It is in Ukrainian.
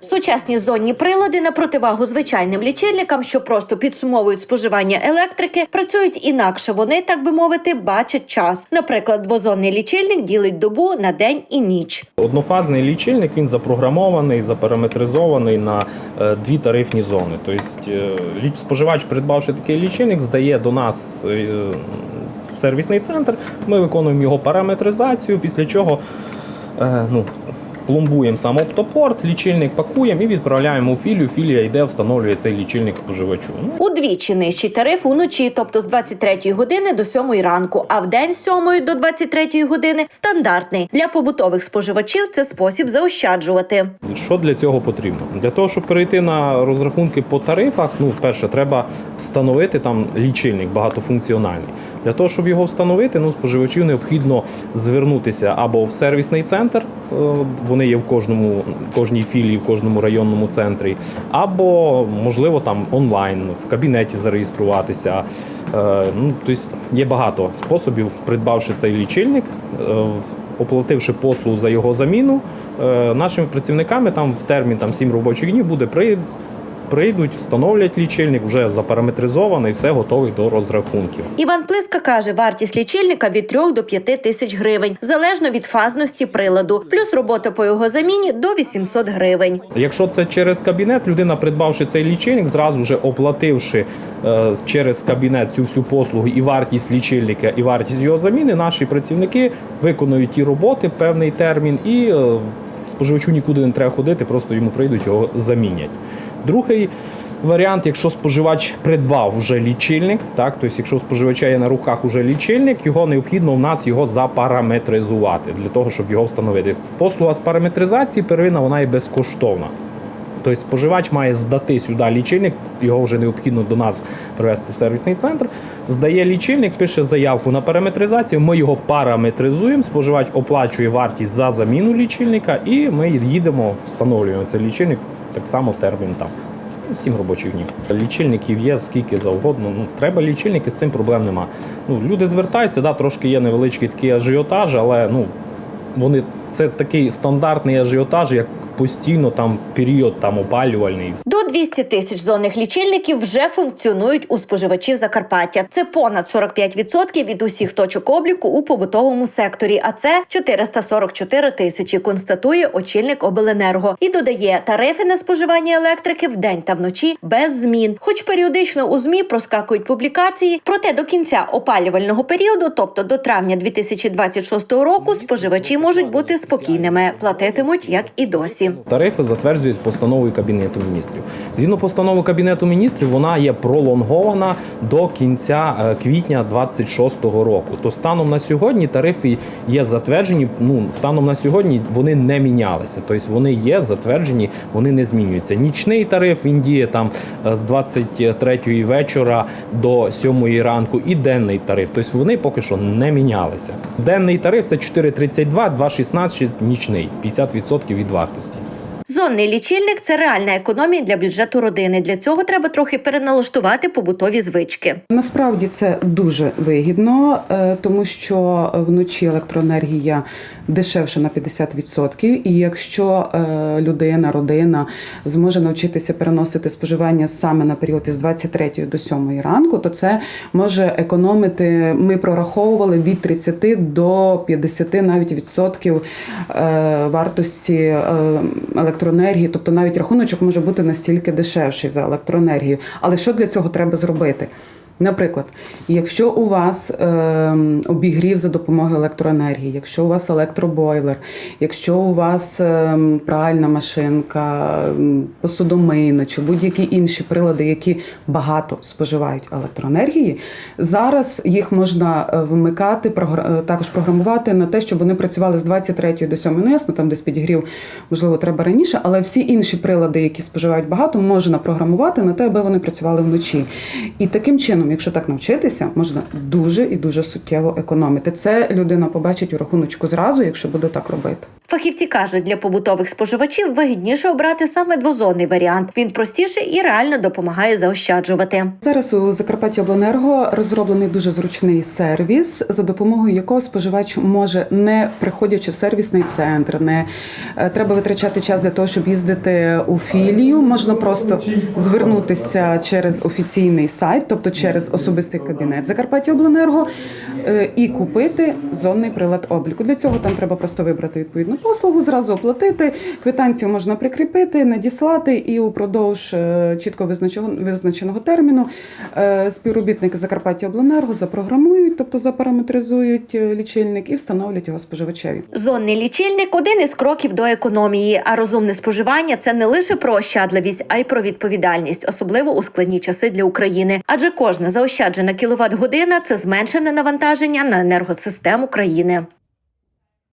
Сучасні зонні прилади на противагу звичайним лічильникам, що просто підсумовують споживання електрики, працюють інакше. Вони, так би мовити, бачать час. Наприклад, двозонний лічильник ділить добу на день і ніч. Однофазний лічильник він запрограмований, запараметризований на е, дві тарифні зони. Тобто е, споживач, придбавши такий лічильник, здає до нас е, в сервісний центр. Ми виконуємо його параметризацію, після чого ну, пломбуємо сам оптопорт, лічильник пакуємо і відправляємо у філію. Філія йде, встановлює цей лічильник споживачу. Ну, Удвічі нижчий тариф уночі, тобто з 23 години до 7 ранку, а в день з 7 до 23 години стандартний. Для побутових споживачів це спосіб заощаджувати. Що для цього потрібно? Для того, щоб перейти на розрахунки по тарифах, ну, перше, треба встановити там лічильник багатофункціональний. Для того, щоб його встановити, ну, споживачів необхідно звернутися або в сервісний центр, вони є в кожному, кожній філії, в кожному районному центрі, або, можливо, там онлайн, в кабінеті зареєструватися. Е, Ну, тобто є багато способів, придбавши цей лічильник, е, оплативши послугу за його заміну, е, нашими працівниками там в термін там, 7 робочих днів буде при, прийдуть, встановлять лічильник, вже запараметризований, все готовий до розрахунків. Іван Плиска каже, вартість лічильника від 3 до 5 тисяч гривень, залежно від фазності приладу, плюс робота по його заміні до 800 гривень. Якщо це через кабінет, людина, придбавши цей лічильник, зразу вже оплативши е, через кабінет цю всю послугу і вартість лічильника, і вартість його заміни, наші працівники виконують ті роботи певний термін і е, споживачу нікуди не треба ходити, просто йому прийдуть його замінять. Другий варіант, якщо споживач придбав вже лічильник, так тобто, якщо споживача є на руках уже лічильник, його необхідно в нас його запараметризувати для того, щоб його встановити. Послуга з параметризації первинна вона є безкоштовна. Тобто споживач має здати сюди лічильник, його вже необхідно до нас привезти в сервісний центр. Здає лічильник, пише заявку на параметризацію. Ми його параметризуємо. Споживач оплачує вартість за заміну лічильника, і ми їдемо, встановлюємо цей лічильник так само термін там. 7 робочих днів. Лічильників є скільки завгодно. Ну, треба лічильники, з цим проблем нема. Ну, люди звертаються, да, трошки є невеличкий такий ажіотаж, але ну, вони це такий стандартний ажіотаж, як постійно там період там опалювальний. До 200 тисяч зонних лічильників вже функціонують у споживачів Закарпаття. Це понад 45% від усіх точок обліку у побутовому секторі. А це 444 тисячі. Констатує очільник обленерго і додає тарифи на споживання електрики вдень та вночі без змін. Хоч періодично у змі проскакують публікації, проте до кінця опалювального періоду, тобто до травня 2026 року, споживачі можуть бути спокійними, платитимуть як і досі. Тарифи затверджують постановою Кабінету міністрів. Згідно постанови Кабінету міністрів, вона є пролонгована до кінця е, квітня 26-го року. То станом на сьогодні тарифи є затверджені. Ну станом на сьогодні вони не мінялися. Тобто вони є затверджені, вони не змінюються. Нічний тариф він діє там е, з 23-ї вечора до 7-ї ранку, і денний тариф. Тобто вони поки що не мінялися. Денний тариф це 4,32, 2,16 нічний, 50% від вартості. Зонний лічильник це реальна економія для бюджету родини. Для цього треба трохи переналаштувати побутові звички. Насправді це дуже вигідно, е, тому що вночі електроенергія дешевша на 50%. І якщо е, людина, родина зможе навчитися переносити споживання саме на період із 23 до 7 ранку, то це може економити. Ми прораховували від 30 до 50 навіть відсотків е, вартості е, електроенергії. Тобто навіть рахуночок може бути настільки дешевший за електроенергію. Але що для цього треба зробити? Наприклад, якщо у вас е, обігрів за допомогою електроенергії, якщо у вас електробойлер, якщо у вас е, пральна машинка, м, посудомийна чи будь-які інші прилади, які багато споживають електроенергії, зараз їх можна е, вмикати, е, також програмувати на те, щоб вони працювали з 23 до 7. Ну ясно, там десь підігрів, можливо, треба раніше, але всі інші прилади, які споживають багато, можна програмувати на те, аби вони працювали вночі. І таким чином чином, якщо так навчитися, можна дуже і дуже суттєво економити. Це людина побачить у рахуночку зразу, якщо буде так робити. Фахівці кажуть, для побутових споживачів вигідніше обрати саме двозонний варіант. Він простіший і реально допомагає заощаджувати. Зараз у Закарпатті Обленерго розроблений дуже зручний сервіс, за допомогою якого споживач може, не приходячи в сервісний центр, не е, треба витрачати час для того, щоб їздити у філію. Можна просто звернутися через офіційний сайт, тобто через особистий кабінет Закарпаття Обленерго, е, і купити зонний прилад обліку. Для цього там треба просто вибрати відповідну послугу, зразу оплатити. Квитанцію можна прикріпити, надіслати, і упродовж е, чітко визначеного, терміну е, співробітники Закарпаття Обленерго запрограмують, тобто запараметризують лічильник і встановлять його споживачеві. Зонний лічильник один із кроків до економії. А розумне споживання це не лише про ощадливість, а й про відповідальність, особливо у складні часи для України. Адже кожна заощаджена кіловат година це зменшене навантаження на енергосистему країни.